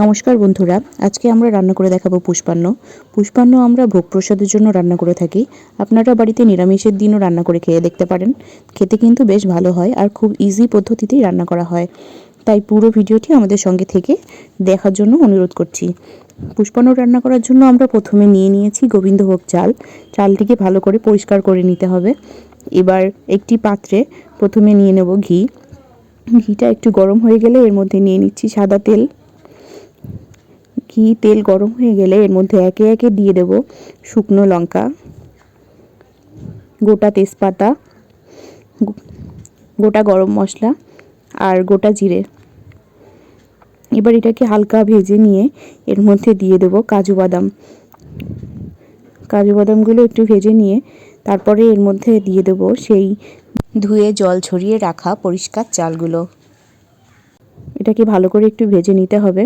নমস্কার বন্ধুরা, আজকে আমরা রান্না করে দেখাবো পুষ্পান্ন। পুষ্পান্ন আমরা ভোগ প্রসাদের জন্য রান্না করে থাকি। আপনারা বাড়িতে নিরামিষের দিনও রান্না করে খেয়ে দেখতে পারেন। খেতে কিন্তু বেশ ভালো হয় আর খুব ইজি পদ্ধতিতেই রান্না করা হয়। তাই পুরো ভিডিওটি আমাদের সঙ্গে থেকে দেখার জন্য অনুরোধ করছি। পুষ্পান্ন রান্না করার জন্য আমরা প্রথমে নিয়ে নিয়েছি গোবিন্দভোগ চাল। চালটিকে ভালো করে পরিষ্কার করে নিতে হবে। এবার একটি পাত্রে প্রথমে নিয়ে নেব ঘি। ঘিটা একটু গরম হয়ে গেলে এর মধ্যে নিয়ে নিচ্ছি সাদা তেল। ঘি, তেল গরম হয়ে গেলে এর মধ্যে একে একে দিয়ে দেব শুকনো লঙ্কা, গোটা তেজপাতা, গোটা গরম মশলা আর গোটা জিরে। এবার এটাকে হালকা ভেজে নিয়ে এর মধ্যে দিয়ে দেব কাজু বাদাম। কাজু বাদামগুলো একটু ভেজে নিয়ে তারপরে এর মধ্যে দিয়ে দেব সেই ধুয়ে জল ছড়িয়ে রাখা পরিষ্কার চালগুলো। এটাকে ভালো করে একটু ভেজে নিতে হবে।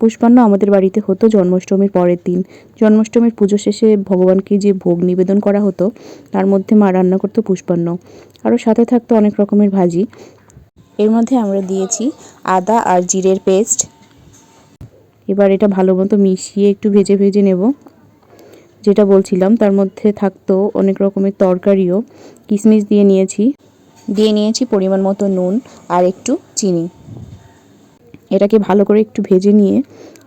পুষ্পান্ন আমাদের বাড়িতে হতো জন্মাষ্টমীর পরের দিন। জন্মাষ্টমীর পুজো শেষে ভগবানকে যে ভোগ নিবেদন করা হতো, তার মধ্যে মা রান্না করতো পুষ্পান্ন। আরও সাথে থাকতো অনেক রকমের ভাজি। এর মধ্যে আমরা দিয়েছি আদা আর জিরের পেস্ট। এবার এটা ভালো মতো মিশিয়ে একটু ভেজে ভেজে নেব। যেটা বলছিলাম, তার মধ্যে থাকতো অনেক রকমের তরকারিও। কিশমিশ দিয়ে নিয়েছি। দিয়ে নিয়েছি পরিমাণ মতো নুন আর একটু চিনি। এটাকে ভালো করে একটু ভেজে নিয়ে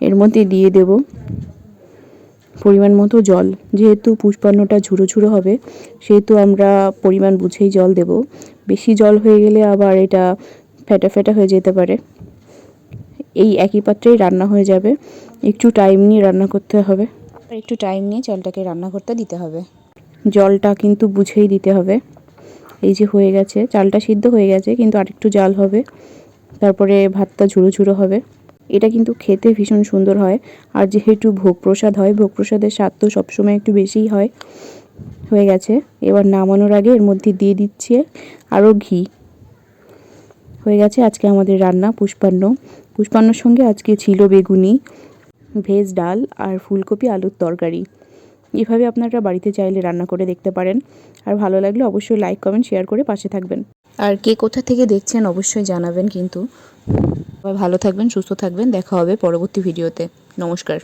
এর মধ্যে দিয়ে দেব পরিমাণ মতো জল। যেহেতু পুষ্পান্নটা ঝুড়ো ঝুড়ো হবে সেহেতু আমরা পরিমাণ বুঝেই জল দেব। বেশি জল হয়ে গেলে আবার এটা ফেটা ফেটা হয়ে যেতে পারে। এই একই পাত্রেই রান্না হয়ে যাবে। একটু টাইম নিয়ে রান্না করতে হবে। একটু টাইম নিয়ে জলটাকে রান্না করতে দিতে হবে। জলটা কিন্তু বুঝেই দিতে হবে। এই যে হয়ে গেছে চালটা সিদ্ধ হয়ে গেছে কিন্তু আরেকটু জাল হবে। তারপরে ভাতটা ঝুড়ো ঝুড়ো হবে। এটা কিন্তু খেতে ভীষণ সুন্দর হয়। আর যেহেতু ভোগ প্রসাদ হয় ভোগ প্রসাদের স্বাদ তো সবসময় একটু বেশিই হয়। হয়ে গেছে। এবার নামানোর আগে এর মধ্যে দিয়ে দিচ্ছে আরও ঘি। হয়ে গেছে আজকে আমাদের রান্না পুষ্পান্ন। পুষ্পান্নর সঙ্গে আজকে ছিল বেগুনি, ভেজ ডাল আর ফুলকপি আলুর তরকারি। এভাবে আপনারা বাড়িতে চাইলে রান্না করে দেখতে পারেন। আর ভালো লাগলে অবশ্যই লাইক কমেন্ট শেয়ার করে পাশে থাকবেন। আর কে কোথা থেকে দেখছেন অবশ্যই জানাবেন কিন্তু। ভালো থাকবেন, সুস্থ থাকবেন, দেখা হবে পরবর্তী ভিডিওতে। নমস্কার।